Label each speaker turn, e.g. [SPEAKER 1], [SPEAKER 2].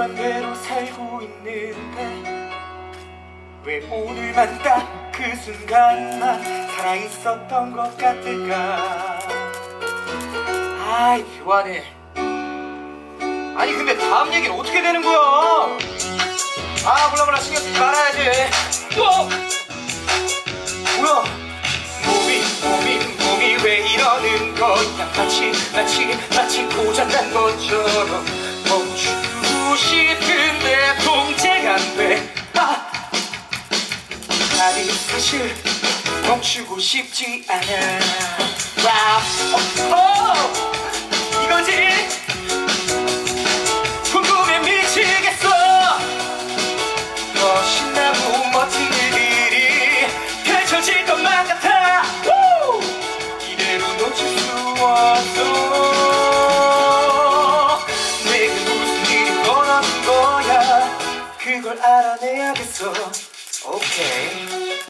[SPEAKER 1] 주관대로 살고 있는데 왜 오늘만 딱 그 순간만 살아있었던 것 같을까? 아이 교환해. 아니 근데 다음 얘기는 어떻게 되는 거야 아 몰라 몰라. 신경 쓰지 말아야지. 또 뭐야? 몸이 몸이 몸이 왜 이러는 거야? 마치 마치 마치 고장 아니 사실 멈추고 싶지 않아. 와우 어, 어, 이거지? 궁금해 미치겠어. 더 신나고 멋진 일들이 펼쳐질 것만 같아. 우! 이대로 놓칠 수 없어. 내게 무슨 일이 벌어진 거야? 그걸 알아내야겠어 Okay.